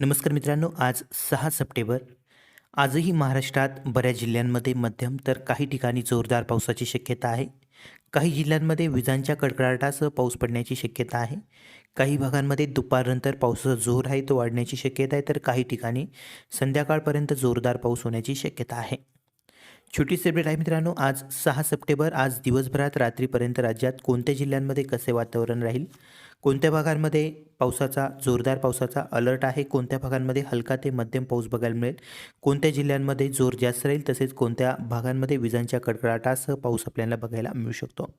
नमस्कार मित्रांनो आज सहा सप्टेंबर. आजही महाराष्ट्रात बऱ्याच जिल्ह्यांमध्ये मध्यम तर काही ठिकाणी जोरदार पावसाची शक्यता आहे. काही जिल्ह्यांमध्ये विजांच्या कडकडाटासह पाऊस पडण्याची शक्यता आहे. काही भागांमध्ये दुपारनंतर पावसाचा जोर आहे तो वाढण्याची शक्यता आहे तर काही ठिकाणी संध्याकाळपर्यंत जोरदार पाऊस होण्याची शक्यता आहे. छोटी सेपरेट आहे मित्रांनो आज सहा सप्टेंबर आज दिवसभरात रात्रीपर्यंत राज्यात कोणत्या जिल्ह्यांमध्ये कसे वातावरण राहील? कोणत्या भागांमध्ये पावसाचा जोरदार पावसाचा अलर्ट आहे? कोणत्या भागांमध्ये हलका ते मध्यम पाऊस बघायला मिळेल? कोणत्या जिल्ह्यांमध्ये जोर जास्त राहील? तसेच कोणत्या भागांमध्ये विजांच्या कडकडाटासह पाऊस आपल्याला बघायला मिळू शकतो?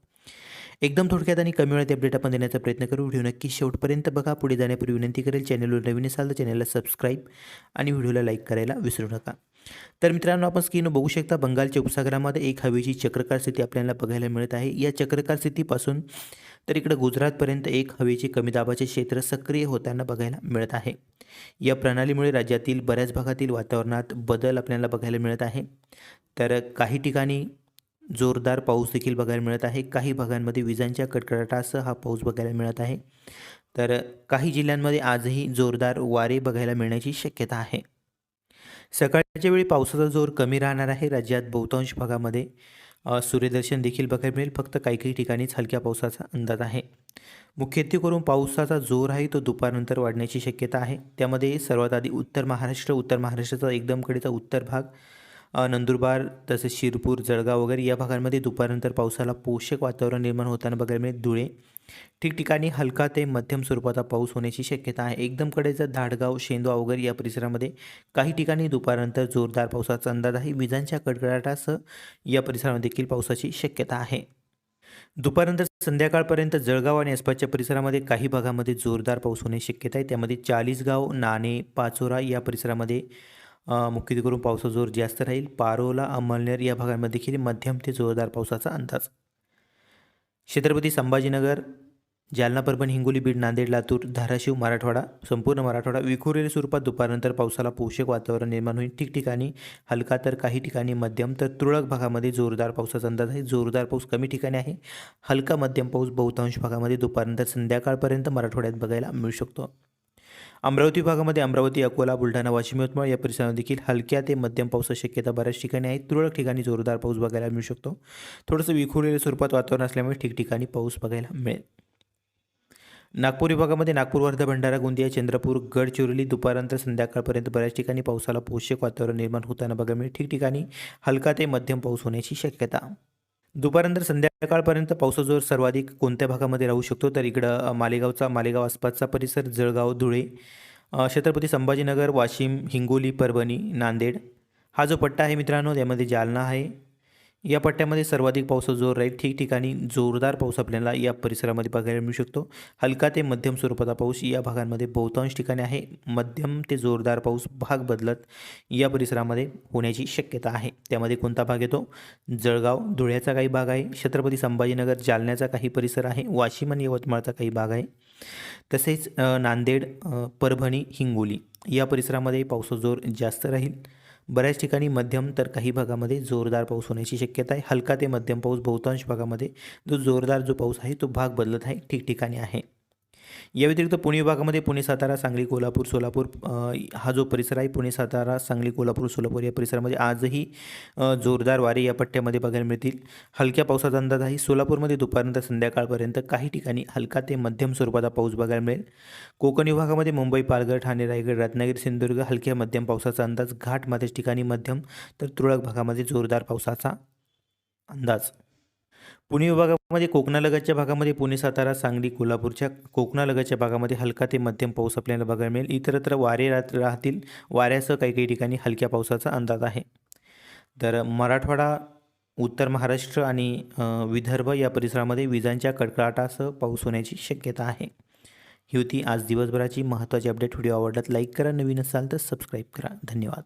एकदम थोडक्यात आणि कमी वेळात अपडेट आपण देण्याचा प्रयत्न करू. व्हिडिओ नक्की शेवटपर्यंत बघा. पुढे जाण्यापूर्वी विनंती करेल चॅनलवर नवीन असाल तर चॅनलला सबस्क्राईब आणि व्हिडिओला लाईक करायला विसरू नका. तर मित्रांनो आपण स्क्रीन बघू शकता बंगालच्या उपसागरामध्ये एक हवेची चक्रकार स्थिती आपल्याला बघायला मिळत आहे. या चक्रकार स्थितीपासून तर इकडं गुजरातपर्यंत एक हवेचे कमी दाबाचे क्षेत्र सक्रिय होताना बघायला मिळत आहे. या प्रणालीमुळे राज्यातील बऱ्याच भागातील वातावरणात बदल आपल्याला बघायला मिळत आहे. तर काही ठिकाणी जोरदार पाऊस देखील बघायला मिळत आहे. काही भागांमध्ये विजांच्या कडकडाटासह हा पाऊस बघायला मिळत आहे. तर काही जिल्ह्यांमध्ये आजही जोरदार वारे बघायला मिळण्याची शक्यता आहे. सकाळच्या वेळी पावसाचा जोर कमी राहणार आहे. राज्यात बहुतांश भागामध्ये सूर्यदर्शन देखील बघायला मिळेल. फक्त काही काही ठिकाणीच हलक्या पावसाचा अंदाज आहे. मुख्यत्वे करून पावसाचा जोर आहे तो दुपारनंतर वाढण्याची शक्यता आहे. त्यामध्ये सर्वात आधी उत्तर महाराष्ट्र उत्तर महाराष्ट्राचा एकदमकडेचा उत्तर भाग नंदुरबार तसेच शिरपूर जळगाव वगैरे या भागांमध्ये दुपारनंतर पावसाला पोषक वातावरण निर्माण होताना बघायला मिळेल. धुळे ठिकठिकाणी हलका ते मध्यम स्वरूपाचा पाऊस होण्याची शक्यता आहे. एकदम कडेचा धाडगाव शेंदवा वगैरे या परिसरामध्ये काही ठिकाणी दुपारनंतर जोरदार पावसाचा अंदाज आहे. विजांच्या कडकडाटासह या परिसरामध्ये देखील पावसाची शक्यता आहे. दुपारनंतर संध्याकाळपर्यंत जळगाव आणि आसपासच्या परिसरामध्ये काही भागामध्ये जोरदार पाऊस होण्याची शक्यता आहे. त्यामध्ये चाळीसगाव नाणे पाचोरा या परिसरामध्ये मुख्यत्वे करून पावसाचा जोर जास्त राहील. पारोला अमळनेर या भागांमध्ये देखील मध्यम ते जोरदार पावसाचा अंदाज. छत्रपती संभाजीनगर जालना परभणी हिंगोली बीड नांदेड लातूर धाराशिव मराठवाडा संपूर्ण मराठवाडा विखुरलेल्या स्वरूपात दुपारनंतर पावसाला पोषक वातावरण निर्माण होईल. ठिकठिकाणी हलका तर काही ठिकाणी मध्यम तर तुरळक भागामध्ये जोरदार पावसाचा अंदाज आहे. जोरदार पाऊस कमी ठिकाणी आहे. हलका मध्यम पाऊस बहुतांश भागामध्ये दुपारनंतर संध्याकाळपर्यंत मराठवाड्यात बघायला मिळू शकतो. अमरावती भागामध्ये अमरावती अकोला बुलढाणा वाशिम यवतमाळ या परिसरात देखील हलक्या ते मध्यम पावसाची शक्यता बऱ्याच ठिकाणी आहे. तुरळक ठिकाणी जोरदार पाऊस बघायला मिळू शकतो. थोडंसं विखुरलेल्या स्वरूपात वातावरण असल्यामुळे ठिकठिकाणी पाऊस बघायला मिळेल. नागपूर विभागामध्ये नागपूर वर्धा भंडारा गोंदिया चंद्रपूर गडचिरोली दुपारनंतर संध्याकाळपर्यंत बऱ्याच ठिकाणी पावसाला पोषक वातावरण निर्माण होताना बघायला मिळेल. ठिकठिकाणी हलका ते मध्यम पाऊस होण्याची शक्यता. दुपारनंतर संध्याकाळपर्यंत पावसाचा जोर सर्वाधिक कोणत्या भागामध्ये राहू शकतो? तर इकडं मालेगावचा मालेगाव आसपासचा परिसर जळगाव धुळे छत्रपती संभाजीनगर वाशिम हिंगोली परभणी नांदेड. हा जो पट्टा आहे मित्रांनो यामध्ये जालना आहे. या पट्ट्यामध्ये सर्वाधिक पावसाचा जोर राहील. ठिकठिकाणी जोरदार पाऊस आपल्याला या परिसरामध्ये बघायला मिळू शकतो. हलका ते मध्यम स्वरूपाचा पाऊस या भागांमध्ये बहुतांश ठिकाणी आहे. मध्यम ते जोरदार पाऊस भाग बदलत या परिसरामध्ये होण्याची शक्यता आहे. त्यामध्ये कोणता भाग येतो? जळगाव धुळ्याचा काही भाग आहे. छत्रपती संभाजीनगर जालन्याचा काही परिसर आहे. वाशिम आणि यवतमाळचा काही भाग आहे. तसेच नांदेड परभणी हिंगोली या परिसरामध्ये पावसाचा जोर जास्त राहील. बऱ्याच ठिकाणी मध्यम तर काही भागामध्ये जोरदार पाऊस होण्याची शक्यता आहे. हलका ते मध्यम पाऊस बहुतांश भागामध्ये जो जोरदार जो पाऊस आहे तो भाग बदलत आहे. ठिकठिकाणी आहे. या व्यतिरिक्त पुणे विभागामध्ये पुणे सातारा सांगली कोल्हापूर सोलापूर हा जो परिसर आहे पुणे सातारा सांगली कोल्हापूर सोलापूर या परिसरामध्ये आजही जोरदार वारे या पट्ट्यामध्ये बघायला मिळतील. हलक्या पावसाचा अंदाज आहे. सोलापूरमध्ये दुपारनंतर संध्याकाळपर्यंत काही ठिकाणी हलका ते मध्यम स्वरूपाचा पाऊस बघायला मिळेल. कोकण विभागामध्ये मुंबई पालघर ठाणे रायगड रत्नागिरी सिंधुदुर्ग हलक्या मध्यम पावसाचा अंदाज. घाटमध्ये ठिकाणी मध्यम तर तुरळक भागामध्ये जोरदार पावसाचा अंदाज. पुणे विभागामध्ये कोकणालगतच्या भागामध्ये पुणे सातारा सांगली कोल्हापूरच्या कोकणालगतच्या भागामध्ये हलका ते मध्यम पाऊस आपल्याला बघायला मिळेल. इतरत्र वारे राहत राहतील. वाऱ्यासह काही काही ठिकाणी हलक्या पावसाचा अंदाज आहे. तर मराठवाडा उत्तर महाराष्ट्र आणि विदर्भ या परिसरामध्ये विजांच्या कडकडाटासह पाऊस होण्याची शक्यता आहे. ही होती आज दिवसभराची महत्त्वाची अपडेट. व्हिडिओ आवडल्यात लाईक करा. नवीन असाल तर सबस्क्राईब करा. धन्यवाद.